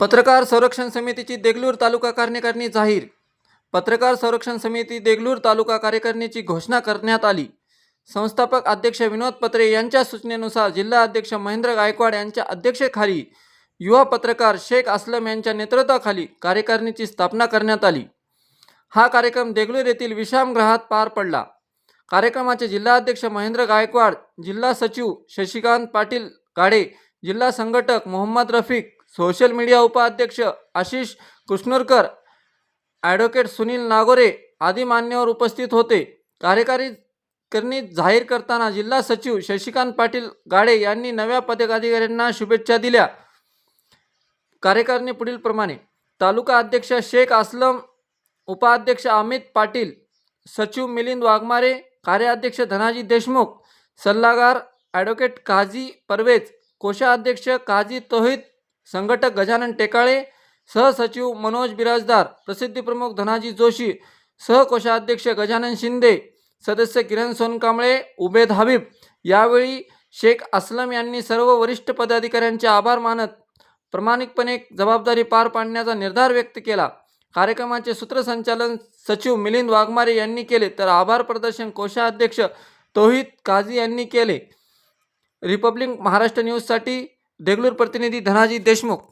पत्रकार संरक्षण समितीची देगलूर तालुका कार्यकारिणी जाहीर. पत्रकार संरक्षण समिती देगलूर तालुका कार्यकारिणीची घोषणा करण्यात आली. संस्थापक अध्यक्ष विनोद पत्रे यांच्या सूचनेनुसार जिल्हा अध्यक्ष महेंद्र गायकवाड यांच्या अध्यक्षतेखाली युवा पत्रकार शेख असलम यांच्या नेतृत्वाखाली कार्यकारिणीची स्थापना करण्यात आली. हा कार्यक्रम देगलूर येथील विश्रामगृहात पार पडला. कार्यक्रमाचे जिल्हाध्यक्ष महेंद्र गायकवाड जिल्हा सचिव शशिकांत पाटील गाडे जिल्हा संघटक मोहम्मद रफीक सोशल मीडिया उपाध्यक्ष आशिष कृष्णूरकर ॲडव्होकेट सुनील नागोरे आदी मान्यवर उपस्थित होते. कार्यकारी करणी जाहीर करताना जिल्हा सचिव शशिकांत पाटील गाडे यांनी नव्या पदाधिकाऱ्यांना शुभेच्छा दिल्या. कार्यकारिणी पुढील प्रमाणे. तालुका अध्यक्ष शेख असलम उपाध्यक्ष अमित पाटील सचिव मिलिंद वाघमारे कार्याध्यक्ष धनाजी देशमुख सल्लागार ॲडव्होकेट काझी परवेज कोषाध्यक्ष काझी तोहित संघटक गजानन टेकाळे सहसचिव मनोज बिराजदार प्रसिद्धीप्रमुख धनाजी जोशी सहकोषाध्यक्ष गजानन शिंदे सदस्य किरण सोनकांबळे उबेद हबीब. यावेळी शेख असलम यांनी सर्व वरिष्ठ पदाधिकाऱ्यांचे आभार मानत प्रामाणिकपणे जबाबदारी पार पाडण्याचा निर्धार व्यक्त केला. कार्यक्रमाचे सूत्रसंचालन सचिव मिलिंद वाघमारे यांनी केले तर आभार प्रदर्शन कोषाध्यक्ष तोहित काझी यांनी केले. रिपब्लिक महाराष्ट्र न्यूजसाठी देगलूर प्रतिनिधी धनाजी देशमुख